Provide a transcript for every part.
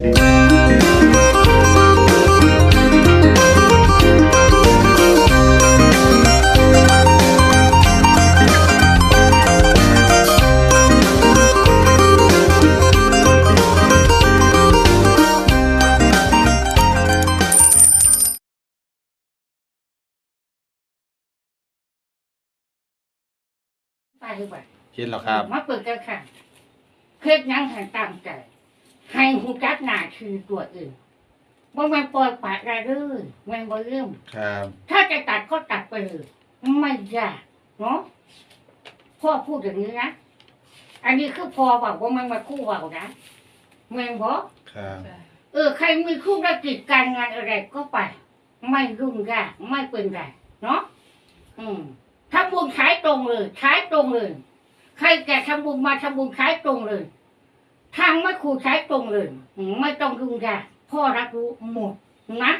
ไปดีกว่าเห็นแล้วครับ มาเปิดกันค่ะ เคล็ดยังหันตามใจ ให้หูจักหน้าคือตัวอื่นว่ามันปล่อยปละละเลยมันบ่เริ่มครับ ถ้าจะตัดก็ตัดไปเลยไม่ยากเนาะพ่อพูดอย่างนี้นะ อันนี้คือพอบอกว่ามันมาคู่เรานะแม่งบอกครับ เออ ใครมีคู่ธุรกิจการงานอะไรก็ไป ไม่รุ่งยากไม่เป็นไรเนาะอืมทำบุญขายตรงเลยขายตรงเลย ใครแก่ทำบุญมาทำบุญขายตรงเลย ทางไม่ครูใช้ตรงเลย ไม่ต้องรุ่งยากพ่อรับรู้หมดนะ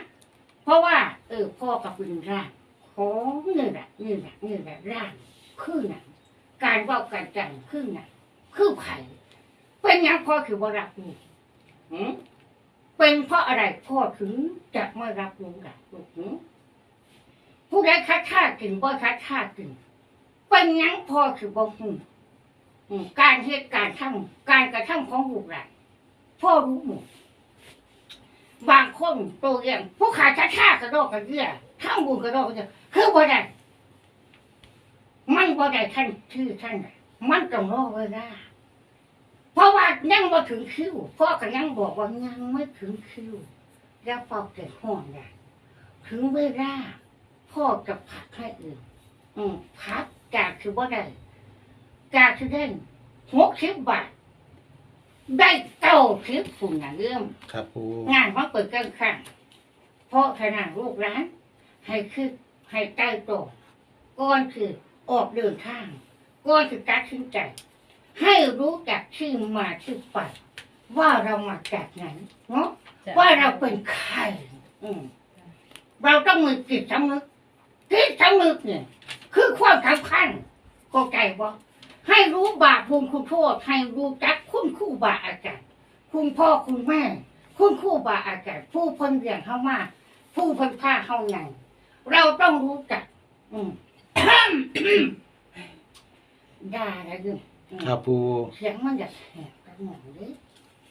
เพราะว่า เออ พ่อกับเป็นร่างของนี่แหละนี่แหละนี่แหละร่างคือหนังการว่าการจังคือหนังคือไผ่เป็นยังพ่อคือบ่รับรู้เป็นเพราะอะไรพ่อถึงจะไม่รับรู้กหึผู้ใดคัดค้ากินบ่คัดค้ากินเป็นยังพ่อคือบ่หูอืม การเหตุการทำการกระทำของลูกหลพ่อรู้หมดบางคนตัวเองผู้ขาดคัดค้ากระโดดกระเดี่ยทำบุญกระโดดกระเดี่ยคือบ่ได้มันบ่ได้ท่านชื่อท่านมันต้องรอเวลาเพราะว่ายังบ่ถึงคิวพ่อก็ยังบอกว่ายังไม่ถึงคิวแล้วพอเกิดห่วงใหญ่ถึงเวลาพ่อจะพักให้อื่นอืมพักจากคือบ่ได้ จากคือได้หกสิบบาท ได้เก้าสิบฝุ่นน่ะเรื่องครับปูงานมาเปิดกันครั้งเพราะขนาดลูกร้าน ให้คือให้ใกล้ตัวก่อนคือออกเดินทางก่อนคือตัดสินใจ ให้รู้จักชื่อมาชื่อไปว่าเรามาจากไหนเนาะว่าเราเป็นใครอืมเราต้องมีจิตสำนึกจิตสำนึกเนี่ย คือความสำคัญก็ใจบ่ ให้รู้บาปบุญคุณโทษให้รู้จักคุณครู่บาอาจารย์คุณพ่อคุณแม่ คุณครู่บาอาจารย์ผู้เพ้นเรียงเข้ามาผู้เพ้นผ้าเข้าไงเราต้องรู้จัก อืมได้แล้วดึงอืมครับปูเสียงมันอยากแหบกระหม่อมเลย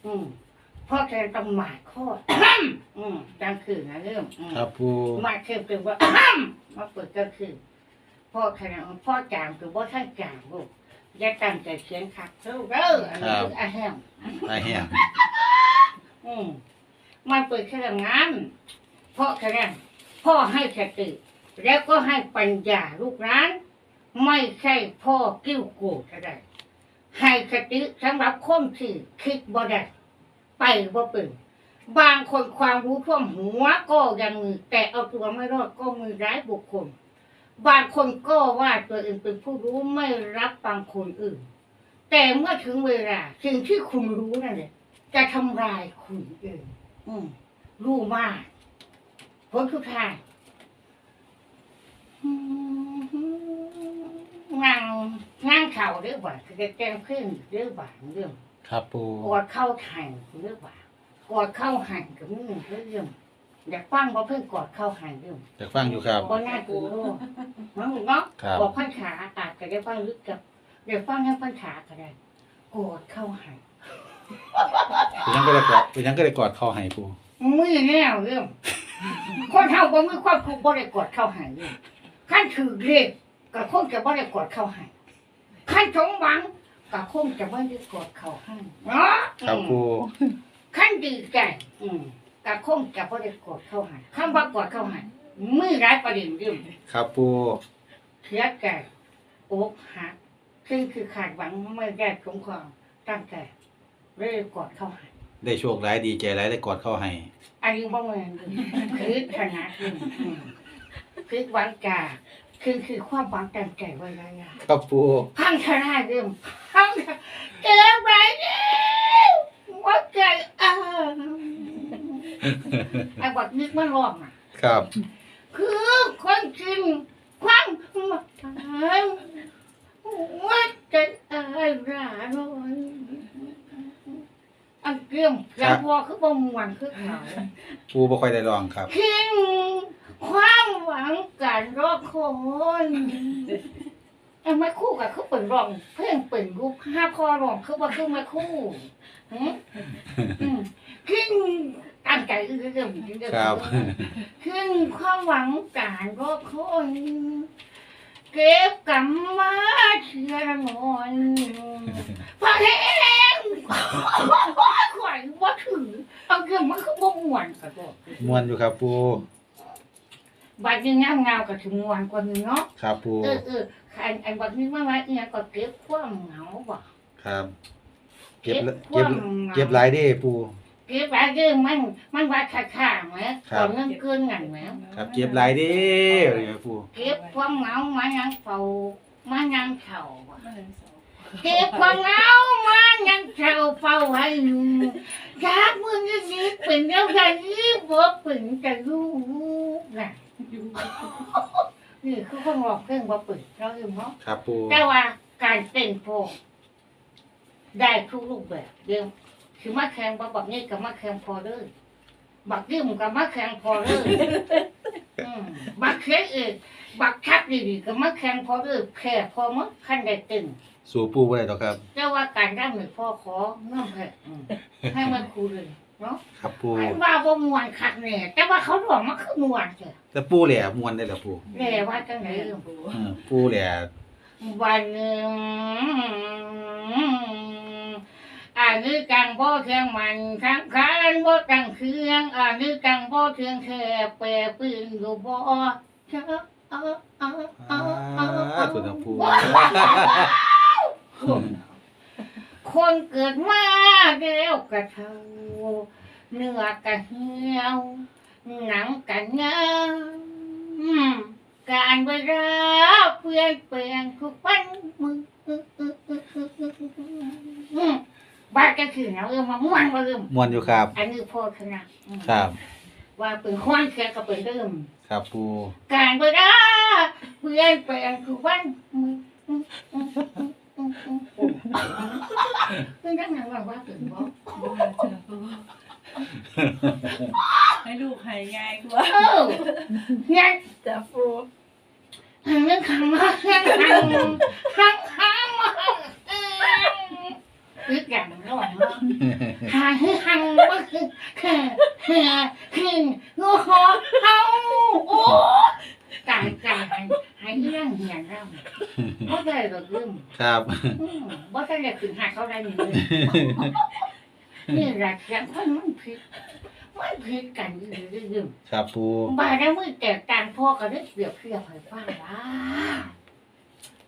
อืมเพราะแกต้องหมายข้ออืมกลางคืนนะเริ่มอืมครับปูมาเคืนคือว่ามาเปิดกลางคืนพ่อขนาดพ่อจามคือว่าท่านจามลูก อย่าตั้งใจเขียนขัดเท่าเด้ออันนี้คืออาแฮมไอแห้งอืมมันเปิดแค่งั้นเพราะแค่นั้นพ่อให้สติแล้วก็ให้ปัญญาลูกร้านไม่ใช่พ่อกิ้วกูอะไรให้สติสำหรับคนที่คิดบ่ได้ไปบ่เป็นบางคนความรู้ท่วมหัวก็ยังมีแต่เอาตัวไม่รอดก็มีร้ายบุคคล บางคนก็ว่าตัวเองเป็นผู้รู้ไม่รับบางคนอื่น แต่เมื่อถึงเวลาสิ่งที่คุณรู้นั่นแหละจะทำลายคุณเองอืมรู้มากผลสุดท้ายอืมงานงานเข่าเรื่องบ่าคือจะแจ้งขึ้นเรื่องบ่าเรื่องครับปูกอดเข้าแข่งเรื่องบ่ากอดเข้าหันกับมือเรื่อง อยากฟังว่าเพิ่งกอดเข้าหันเรื่องอยากฟังอยู่ครับ บ่น่ากูรู้น้องเนาะครับ บอกพันขาอาจจะได้ฟังลึกกับเดี๋ยวฟังให้พันขาก็ได้กอดเข้าหันเป็นยังก็ได้กอดเป็นยังก็ได้กอดคอให้ปูมือแน่เรื่องคนเฮาบ่มีความทุกข์บ่ได้กอดเข้าหันเรื่องขั้นถือเลขก็คงจะบ่ได้กอดเข้าหันขั้นสมหวังก็คงจะบ่ได้กอดเข้าหันเนาะครับปูขั้นดีใจอืม ก็คงจะบ่ได้กอดเข้าหันคำว่ากอดเข้าหันมือร้ายประเด็นเรื่องครับปูเสียใจอกหักซึ่งคือขาดหวังไม่ได้สมความตั้งใจเลยกอดเข้าหาได้โชคร้ายดีใจร้ายได้กอดเข้าให้อันนี้บ่เหมือนกันคือขนาดนี้อืมคือหวังกาคือคือความหวังตั้งใจไว้แล้วอะครับปูพังชนะเรื่องพังเกิดไปแล้วว่าใจอ่า ไอ้บัดนึกมันร้องอะ ครับ คือคนกินความหมายว่าจะอะไรร้ายอันเกี่ยมแกงวัวคือบ่ม่วนคือเขา ปูบ่ค่อยได้ลองครับ ทิ้งความหวังการรอคอยไอ้ไม่คู่กับคือเปิ่นร้อง เพลงเปิ่นรูปห้าพอร้องคือว่าคือไม่คู่หืมอืมทิ้ง ตั้งใจเรื่องเรื่องเรื่องครับทิ้งความหวังการรอคอยเก็บกำมาเชื่อนอนพอแห้งขวัญว่าถือเอาเรื่องมันคือบ่ม่วนกันบอกม่วนอยู่ครับปูบัดนี้งามเงากับถึงมวนกว่านี้เนาะครับปูเออเอออันอันบัดนี้มาไว้เนี่ยก็เก็บความเหงาบ่ครับ เก็บละเก็เก็บบความเหงาเก็บหลายเด้ปู เก็บอะไรเรื่องมันมันว่าค่าค่าไหมครับตอนเงินเกินเงินไหมครับเก็บหลายเด้เลยปูเก็บความเหงามายังเฝ้ามายังเข่าบ่เก็บความเหงามายังเข่าเฝ้าให้อยู่อยากมึงจะนี้เป็นเรื่องใดนี้บ่เป็นจะรู้น่ะนี่คือคนบอกเพลงบ่เป็นเราอยู่เนาะ ครับปูแต่ว่าการเต้นโพกได้ทุกรูปแบบเดิม คือมาแข่งบ่บักนี่กับมาแข่งพอเลยบักยืมกับมาแข่งพอเลยอืมบักเค็กเอกบักคักดีๆกับมาแข่งพอเลยแค่พอมั้งขั้นได้เต้นสู่ปูบ่ได้ดอกครับแต่ว่าการร่ำหนึ่งพ่อขอเงื่อนไขอืมให้มันครูเลยเนาะครับปูอันว่าบ่มวนคักเนี่ยแต่ว่าเขาบอกมันคือมวนเถอะแต่ปูแหล่ม่วนได้ล่ะปูแน่ว่าจังไหนเรื่องเออปูแหล่วันหนึ่งอั นนี้กังบ่เทียงมันทั้งคานบ่ตั้งเครื่องอันนี้กังบ่เทียงแค่แปรปืนอยู่บ่เจ้าเอาเอาเอาอ่าเอาตัวน้ำปูคนเกิดมาแล้วกระเทาเนื้อกระเหี่ยวหนังกระเงาอืมการเวลาเปลี่ยนแปลงทุกวันมือ บ้านก็คือเนาะเออมาม่วนมาเริ่มม่วนอยู่ครับ อันนี้พ่อคณะอืมครับ ว่าเป็นข้อนเสียก็เป็นเริ่มครับปูการเวลาเปลี่ยนแปลงทุกวันมืออืมอืมอืมอืมอืมอืมคือนักงานว่าว่าเป็นบ่ให้ลูกหายง่ายกว่าเออเนี่ยจะฟูหันเรื่องขังมาหังขังขังขังมาเออ คืออย่างมันร้นเนาะหาให้หังมาคือแค่แค่คืองูหอเฮาโอ้ตายตายห้ให้เรื่องเหี้ยนเราเพราะอะได้แบบลืมครับอืมบ่ทันได้ขึ้นหาเขาได้นี่เลยนี่แหละเสียงคนมันผิดมันผิดกันเรื่อยๆครับปูบาดมือแตกต่างพ่อกันได้เปรียบเทียบให้ฟังว่า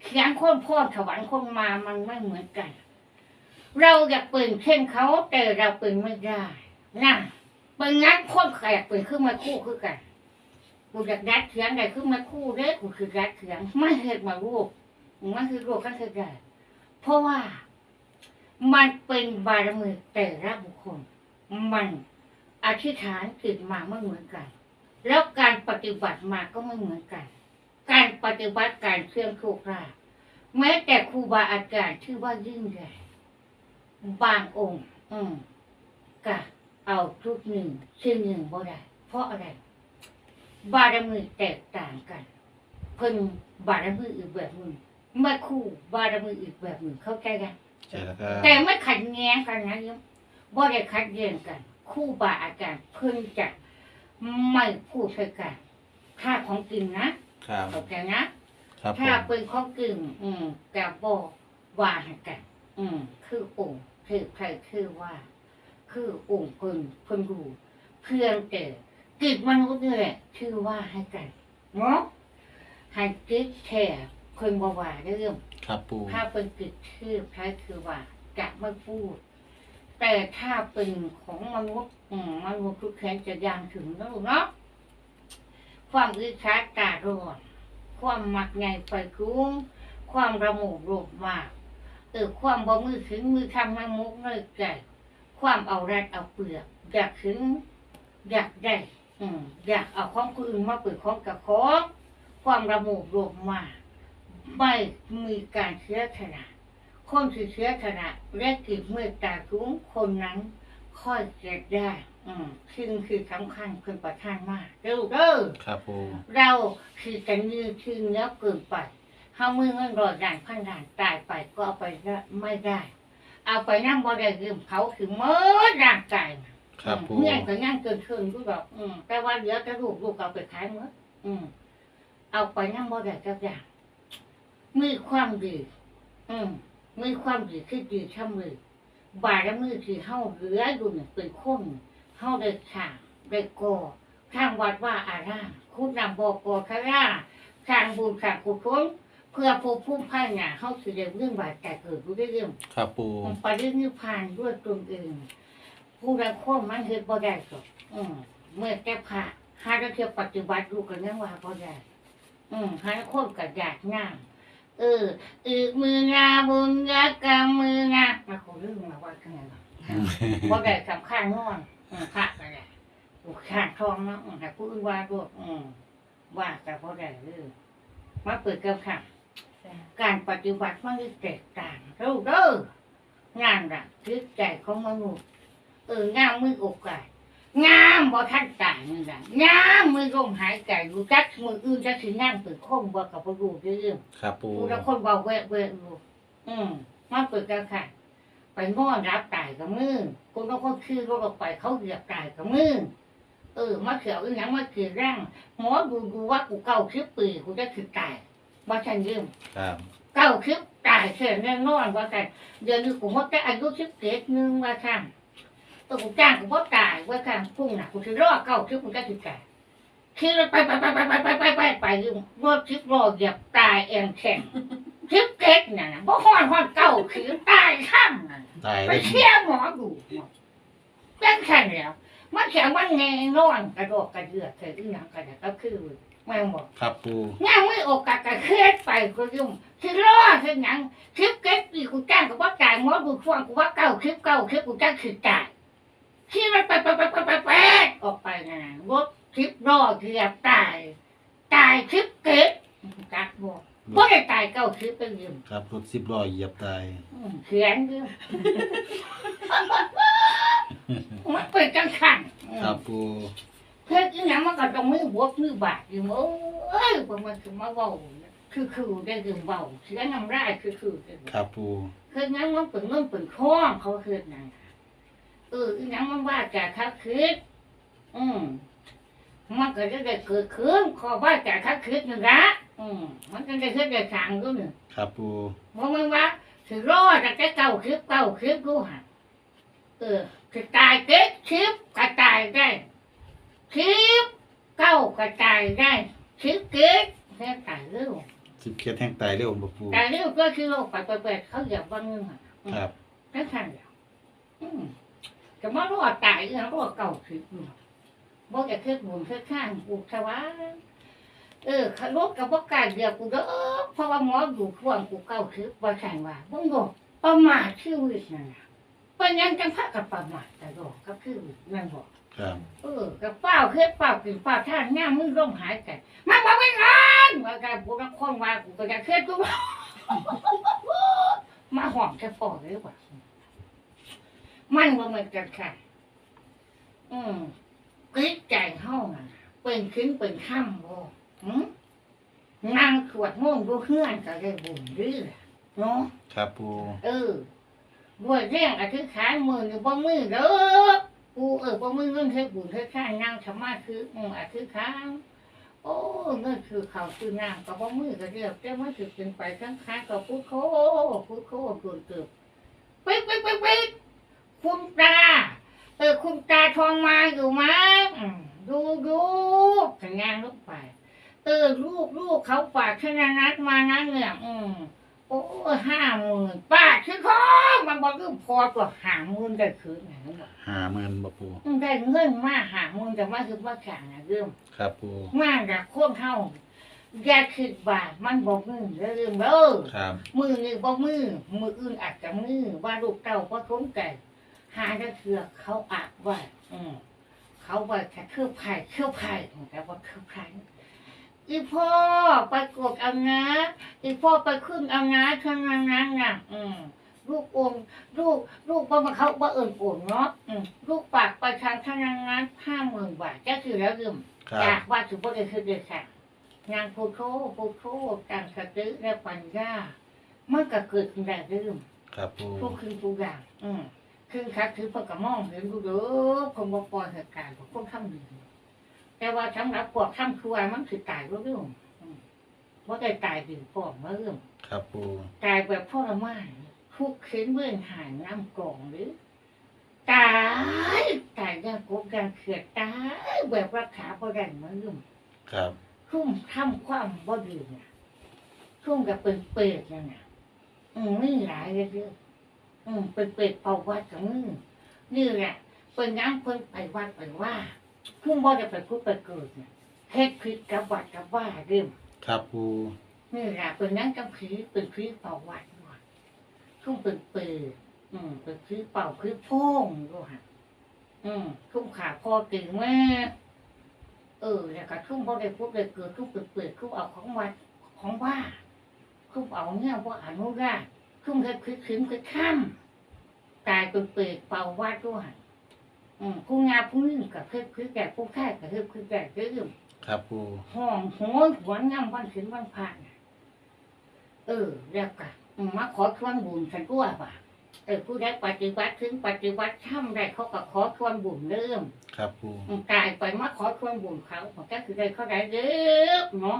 เขียงคนพ่อถวายคนมามันไม่เหมือนกัน เราอยากเป็นเช่นเขาแต่เราเป็นไม่ได้นะเป็นงั้นคนแขกเป็นขึ้นมาคู่คือกันกูอยากดัดเขียงได้ขึ้นมาคู่เด้กูคือดัดเขียงไม่เห็นมาลูกมันคือลูกกันคือได้เพราะว่า มันเป็นบารมีแต่ละบุคคล มันอธิษฐานจิตมาไม่เหมือนกัน แล้วการปฏิบัติมาก็ไม่เหมือนกัน การปฏิบัติการเคลื่อนโคกราแม้แต่ครูบาอาจารย์ชื่อว่ายิ่งใหญ่ บางองค์ อืมก็เอาทุกหนึ่งชื่อหนึ่งบ่ได้ เพราะอะไร บารมีแตกต่างกัน เพิ่นบารมีอีกแบบหนึ่งแม่ครู่บารมีอีกแบบหนึ่งเข้าใจกันใช่แล้วครับแต่ไม่ขัดแย้งกันนะโยมบ่ได้ขัดแย้งกันครู่บาอาจารย์เพิ่นจะไม่พูดใส่กันถ้าของจริงนะครับโอเคนะ ครับผถ้ามเป็นของจริงอืมแต่บ่ว่าให้กัน อืมคือองค์ คือใครคือว่า คือองค์เพิ่นเพิ่นรู้เพื่อนแต่กิจมนุษย์นี่แหละชื่อว่าให้กันเนาะให้กิจแท้เพิ่นบ่ว่าเรื่องครับปูถ้าเป็นกิจชื่อคล้ายคือว่าจะไม่พูด แต่ถ้าเป็นของมนุษย์อืมมนุษย์ทุกแขนจะยางถึงนะลูกเนาะความอิจฉาตาร้อนความมักใหญ่ไฟกุ้งความระโมโรคมาก เออความบ่มือถึงมือทำให้มุกเลิกใจความเอาแรดเอาเปลือก อยากถึง อยากได้ อืมอยากเอาของคนอื่นมาเปิดของกับของความระโมโรคมากไม่มีการเชื้อชนะคนที่เชื้อชนะและกิจเมื่อตาสูงคนนั้น ค่อยเกิดได้ อืมซึ่งคือสำคัญคือประทานมากเด้อเด้อครับปูเราคือกันยืนคือเนื้อเกินไป เฮามือเงินรอยด่านพันด่านตายไปก็เอาไปไม่ได้ เอาไปนั่งบ่ได้ยืมเขาคือเมื่อร่างกายน่ะครับปูเงี้ยก็ย่างเกินครึ่งกูบอกอืมแต่ว่าเหลือแต่ลูกลูกเอาไปขายเมื่ออืม เอาไปนั่งบ่ได้กับอย่างมีความดี อืมมีความดีคือดีช่ำเลยบารมีที่เฮาเหลืออยู่เนี่ยเป็นคนเฮาได้ข่างได้ก่อข้างวัดว่าอารามคุณนำบอกกอคาราข้างบุญข้างกุศล เพื่อผู้ผู้พ่ายหน้าเฮาสิได้เรื่องบาดแต่เกิดรู้ได้เรื่องครับปูปฏินิพพานด้วยตนเองผู้ใดข้อมันเฮ็ดบ่ได้หรอกอืมเมื่อแก้ผ้าหาได้เที่ยวปฏิบัติดูกันยังว่าบ่ได้อืมหาคนก็อยากงามเอออือมืองาบุญยากรรมมืองามาขอเรื่องมาว่ากันยังไงบ่ได้สำคัญนอนอืมพระก็ได้ผู้ข้างทองเนาะอืมให้ผู้อื่นว่าด้วยอืมว่าแต่บ่ได้เด้อมาเปิดกับค่ะ การปฏิบัติมันจะแตกต่างเราเด้องานละจิตใจของมนุษย์เอองามมือโอกาสงามบ่ทันตายนี่ล่ะงามมือลมหายใจรู้จักมืออื่นจักสิงามเป็นคงบ่กับบ่รู้เรื่องครับปูผู้ละคนเบาแวะแวะอยู่อืมมาเปิดกันค่ะ ไปง้อนรับตายกับมือคนละคนคือรถออกไปเขาเหยียบตายกับมือเออมาเขียวอีหยังมาเขียร่างหมอดูดูว่ากูเก่าคิดปีกูจะถึงตาย บ่ทันยืมครับเก้าคลิปตายเสียแน่นอนว่ากันเดือนนี้กูมดจะอายุสิบเจ็ดนึงว่าค่ะตัวกูจ้างกูมดตายว่าค่ะพุ่งน่ะกูจะรอเก้าคลิปกูจะถึงตายขี่รถไปไปไปไปไปไปไปไปไปอยู่รถคลิปรอเหยียบตายเองแข็งคลิปเจ็ดน่ะนะบ่ฮอดฮอดเก้าคลิปตายข้ามน่ะตายไปเลยเชี่ยหมอดูเป็นแค่แล้วมันแข็งมันแน่นอนกระโดดกระเดือกเธอที่ยังกระเดกก็คือ แม่งบอกครับปูย่างไม่โอกาสกระเคลื่อนไปก็ยุ่งคือรอคือหยังคลิปเก็บปีกูจ้างกูว่าจ่ายหมอดูฟังกูว่าเก้าคลิปเก้าคลิปกูจ้างคือจ่ายที่มันไปไปไปไปไปไปออกไปนะรถคลิปรอเกือบตายตายคลิปเก็บกักบอกว่าได้ตายเก้าคลิปเป็นยืมครับรถสิบล้อเหยียบตายอืมเขียนยืมมันเป็นจังขันครับปู เพื่อนที่ยังมันก็ต้องมือบวกมือบาดอยู่โอ้ยพวกมันคือมาเบาคือคือได้ดึงเบาเสียน้ำได้คือคือครับปูเคืองั้นมันเป็นเงินเป็นข้องเขาคือนั่นเอออีนั้นมันว่าจะคักคืนอืมมันก็จะได้เกิดขึ้นขอว่าจะคักคืนนึงละอืมมันก็ได้ขึ้นได้ทางก็หนึ่งครับปูเพราะมันว่าถือรอดจะแค่เก้าคลิปเก้าคลิปกูหันเออคือตายเก๊กคลิปก็ตายได้ คลิปเก้ากระจายได้คลิปเก๊กแค่ตายเร็วสิบเคสแห้งตายเร็วบ่ปูตายเร็วก็คือโรคไปไปไปเขาเหยียบวันนึงอะครับแค่ทันเดียวอืมจะมารอดตายอีกแล้วรอดเก่าคลิปอยู่บอกจะเคลื่อนบุญเคลื่อนข้างปลูกชวาเออขรบกับพวกการเดียวกูเด้อเพราะว่าหมออยู่ช่วงกูเก้าคลิปว่าแข่งว่าบ่งบอกประมาทชีวิตนั่นน่ะเป็นยังจังพักกับประมาทแต่ดอกก็คือนั่นบอกครับเออกับเป้าเคล็ดเป้ากินเป้าท่านง่ามมือร่มหายใจมันมาไม่งานว่าการบุรักคนว่ากูก็จะเคล็ดกูว่ามาหอมแค่ปอเลยว่ะมันว่าเหมือนกันค่ะ อืมกริดใจเฮาน่ะเป็นขึ้นเป็นข้ามบ่หืมนั่งขวดม่วงดูเฮือนก็ได้บุญดื้อเนาะครับปูเออด้วยเรื่องอธิษฐานมือหรือบ่มือเด้อ กูเออบ่มือเรื่องเฮ็ดบุญเฮ็ดทานนั่งสมาธิอืออธิษฐาโอ้เงินคือเขาคือน้ำก็บ่มือก็เรียบแต่มันสิเป็นไปทั้งค้างก็พุทโธพุทโธกุนเกิบปิ๊กปิ๊กปิ๊กปิ๊กคุณตาเออคุณตาทองมาอยู่ไหมอืมดูดูสัญญาณลงไปเออลูกลูกเขาฝากชนะนัดมานะเนี่ย อืม โอ้ห้าหมื่นป้าคือคอมันบอกคือพอตัวหาหมื่นได้คืนไหนบอกหาเมินบ่ปูอืมได้เงินมาหาหมื่นแต่ว่าคือว่าแข่งนะเรื่องครับปูมากจากโค้งเท่าอย่าคิดบาทมันบอกมือเรื่องเด้อครับมือนี่บอกมือมืออื่นอาจจะมือว่าลูกเต้าก็สนใจหาได้เถือเขาอาบไว้อืมเขาไว้แค่เครื่องไผ่เครื่องไผ่แต่ว่าเครื่องไผ่ อีพ่อไปกดเอานะอีพ่อไปขึ้นเอานะเท่านั้นนั้นน่ะ อืมลูกองค์ลูกลูกว่ามาเขาว่าเอิญโอนเนาะอืมลูกฝากประชาชนงานห้าหมื่นบาทก็คือแล้วลืมครับจากว่าถือว่าได้คือเดือค่ะงานพุทโธพุทโธการสติและปัญญามันก็เกิดขึ้นได้ลืมครับปูทุกคืนทุกอย่าง อืมคือคักคือพวกกระมองเห็นดูเด้อผมบอกปล่อยเหตุการณ์ของพวกทำดี แต่ว่าสำหรับพวกทำชั่วมันคือตายรู้เรื่องอืมว่าได้ตายดีพร้อมมาเรื่องครับปูตายแบบพ่อละไม่ทุกคืนเมื่อหายน้ำกล่องหรือตายตายยังกบยังเขียดตายแบบรักษาพอได้มาเรื่องครับทุ่มทำความบ่ดีเนี่ยทุ่มกับเป็นเปรตเนี่ยนะอืมนี่หลายเลยเด้ออืมเป็นเปรตเป่าวัดกับมือนี่แหละเป็นน้ำเพิ่นไปวัดไปว่า ทุ่มบ่จะไปพูดไปเกิดเนี่ยเฮ็ดผิดกับวัดกับว่าเรื่องครับปูนี่แหละเป็นนั่งกับผีเป็นผีเป่าวัดด้วยทุ่มเป็นเปรตอืมเป็นผีเป่าผีโพ่งด้วยฮะอืมทุ่มขาพอตื่นแม่เออแล้วก็ทุ่มพอได้พูดได้เกิดทุ่มเปิดเปิดทุ่มเอาของวัดของว่าทุ่มเอาเนี่ยว่าอนุญาตทุ่มเคยคิดถึงเคยข้ามตายเป็นเปิดเป่าวัดด้วย อืมผู้งานผู้นึงกับเพื่อคือแก่ผู้แค่กับเพื่อคือแก่เรื่องครับปูห้องโหยหวนย่ำวันถึงวันผ่านน่ะเออแล้วกันอืมมาขอชวนบุญฉันก็ว่าว่ะเออผู้ได้ปฏิบัติถึงปฏิบัติทำได้เขาก็ขอชวนบุญเริ่ม ครับปูอืมตายไปมาขอชวนบุญเขามันก็คือได้เขาได้เด้อเนาะ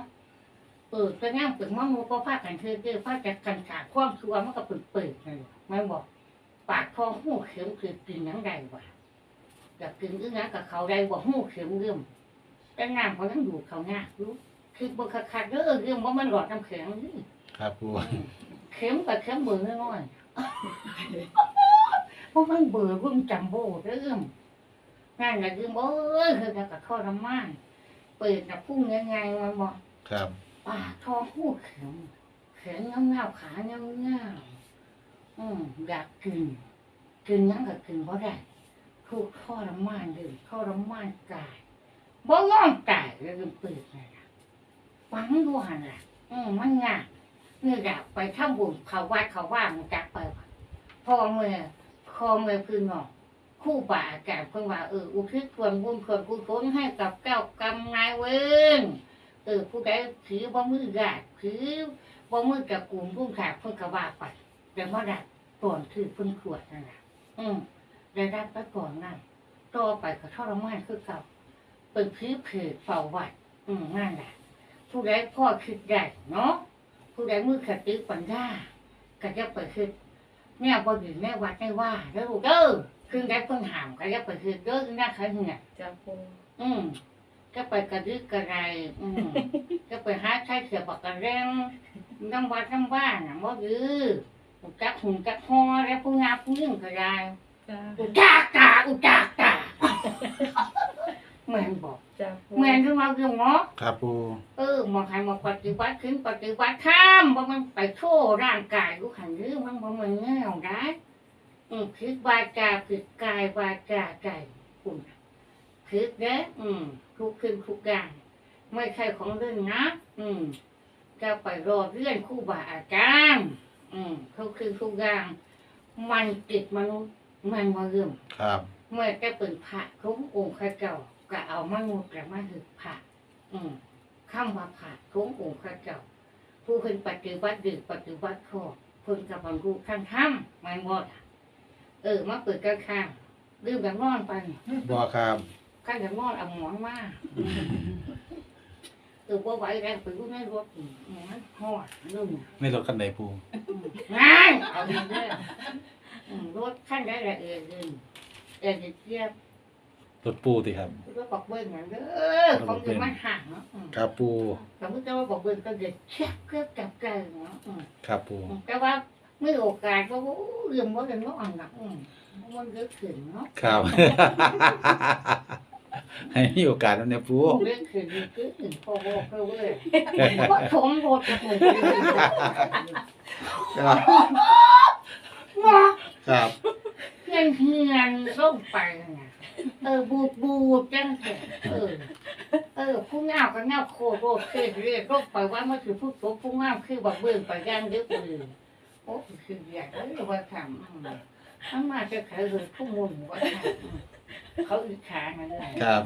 เออจะนั่งเป็นมะมูก็พากันเธอเด้อพาจะกันขาดความชั่วมันก็เปิดเปิดๆนั่นแหละไม่บอก ปากทองหูเข็มคือกินหยังใดวะ อยากกินอึ้งนะกับเขาได้บ่หูเข็มเรื่มแต่น้ำเขาต้องดูเขาง่ายรู้คือบ่คักๆเด้อเรื่องว่ามันหลอดน้ำแข็งนี่ครับปูเข็มกับเข็มเบื่อน้อยๆเพราะมันเบื่อรุ่มจัมโบ้เรื่องนั่นแหละคือบ่เอ้ยคือกับข้อน้ำมันเปิดกับพุ่งยังไงมันบอกครับปากทองหูเข็มเข็มเงาเงาๆขาเงาเงาๆอืมอยากกินกินหยังก็กินเพราะได้ ทุกข้อน้ำมันเลยข้อน้ำมันกายบ่ง่องกายเลยเปิดเลยนะฟังดูหันละอืมมันงามนี่อยากไปทำบุญเขาวัดเขาว่ามันจักไปว่ะพอเมื่อพอเมื่อคืนนอกคู่ป่าอาจารย์เพิ่งว่าเอออุทิศส่วนบุญส่วนกุศลให้กับเจ้ากรรมนายเวรเออผู้ใดถือบ่มือกาดถือบ่มือกับกลุ่มผู้ขาดเพิ่นก็ว่าไปแต่ว่าด้ก่อนถือเพิ่นขวดนั่นแหละอืม ได้รับไปก่อนนั่นต่อไปก็ทรมานคือเก่าเป็นผีเพจเฝ้าไว้อืมนั่นแหละผู้ใดพ่อคิดได้เนาะผู้ใดมือขติปัญญาก็จะไปคิดแม่บ่อยู่ในวัดในว่าเด้อลูกเด้อคือได้เพิ่นห้ามก็จะไปคิดเด้อนะคันเนี่ยจ้าปูอืมก็ไปกระดึกกระไรอืมก็ไปหาใช้เสียบปากกระแรงน้ำวัดน้ำบ้านน่ะบ่ดื้ออุจักหุ่นจักฮอแล้วผู้งาผู้ยิ่งกระไร จ้าอุจากตาอุจากตาเหมือนบอกจ้าปูเหมือนที่ว่าเรื่องเนาะครับปูเออมาใครมาปฏิบัติขึ้นปฏิบัติข้ามว่ามันไปโชว์ร่างกายกูขันหรือมันบ่มันแง่วได้อืมคือวาจาคือกายวาจาใจคุณคือเด้ออืมทุกขึ้นทุกอย่างไม่ใช่ของเรื่องนะอืมจะไปรอเรื่องครู่บาอาจารย์อืมทุกขึ้นทุกอย่างมันติดมนุษย์ มันมาเรื่องครับ เมื่อจะเป็นพระทุกองค์ข้าเจ้าก็เอามนุษย์กับมาถือพระอืมข้ามว่าพระทุกองค์ข้าเจ้า ผู้เพิ่นปฏิบัติดืปฏิบัติข้อเพิ่นกับบรรลุขั้นถ้ำมันหมดอะเออมาเปิดกระข้างดื่มแบบนอนไปบอครับข้าจะนอนเอาหมอนมาเออว่าไหวแล้วไปรู้ในรถอืมมันหอดนุ่มในรถคันไหนปูอืมงานเอาดีเลย อืมรถขั้นได้ละเออเดินเออเทียบรถปูติครับรถบอกเบิ้งอย่างเด้อของคือมันห่างเนาะอืมครับปูแต่เมื่อกี้ว่าบอกเบิ้งก็เด็ดเช็คเครื่องจับใจเนาะอืมครับปูแต่ว่าไม่โอกาสก็ว่าเรื่องว่าเรื่องน้องหนักอืมมันเยอะขึ้นเนาะครับ ให้มีโอกาสแล้วเนี่ยปูเรื่องขึ้นเรื่องขึ้นพอบอกเพื่อเว้ยว่าชมรถกับมึงครับ เนาะครับเพื่อนเพื่อนร่มไปนะเออบูดบูดจังเถอะเออ เออผู้งามก็งามโคตรโรดเคยเรียกร่มไปว่ามันคือผู้โตผู้งามคือบักเบิ้งไปย่างเยอะเลยอ้คืออยากเอ้ยว่าทำอืมมันมาจะขายเลยทุ่มมุนว่าทำอืมเขาอิจฉานั่นแหละ ครับ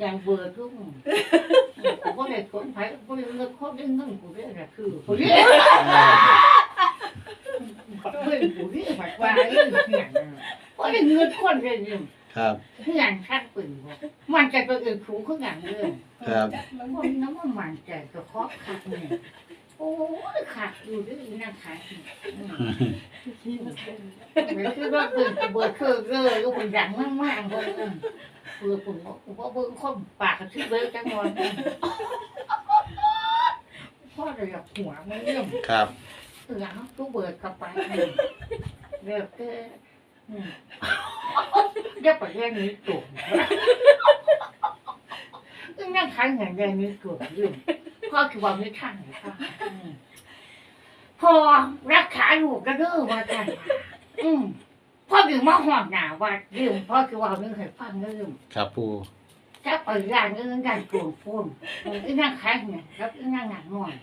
อย่างเบื่อทุ่มผมก็เลยคนไผ่ก็เลยเลิกคบเรื่องเงินกูเรื่องอะไรคือกูเรื่องเพื่อนกู เรื่องแบบว่าเรื่องเหี้ยนก็เลยเงินคนเลยเนี่ยครับเพื่อนชัดปืนบอกมันใจตัวอื่นถูกขึ้นอย่างเรื่องครับคนน้ำมันมันใจก็ครอบขัดเนี่ยโอ้ยขัดอยู่ด้วยนะขัดอืม คือว่าเบิ่งเบิ่งคือเลยลูกมันดังมากมากๆเบิ่งเบิ่งเบิ่งผมผมว่าเบิ่งคนปากกระชื่อเลยจังหวะพ่อเลยอยากหัวมันเรื่องครับเออเอาตู้เบิดกลับไปเรียกเอออืมเรียกไปเรื่องนี้ตุ่มก็นั่งขันอย่างเรื่องนี้ตุ่มเรื่องพ่อคือว่าไม่ทันเลยพ่ออืมพอรักษาลูกก็เด้อว่าจันอืมพ่อดื่มมาหอดหนาว่าดื่มพ่อคือว่าเรื่องให้ฟังดื่มครับปูถ้าไปร้านเรื่องการปลูกฟุ้นอีนั่งขายเนี่ยครับอีนั่งหนังหน่อย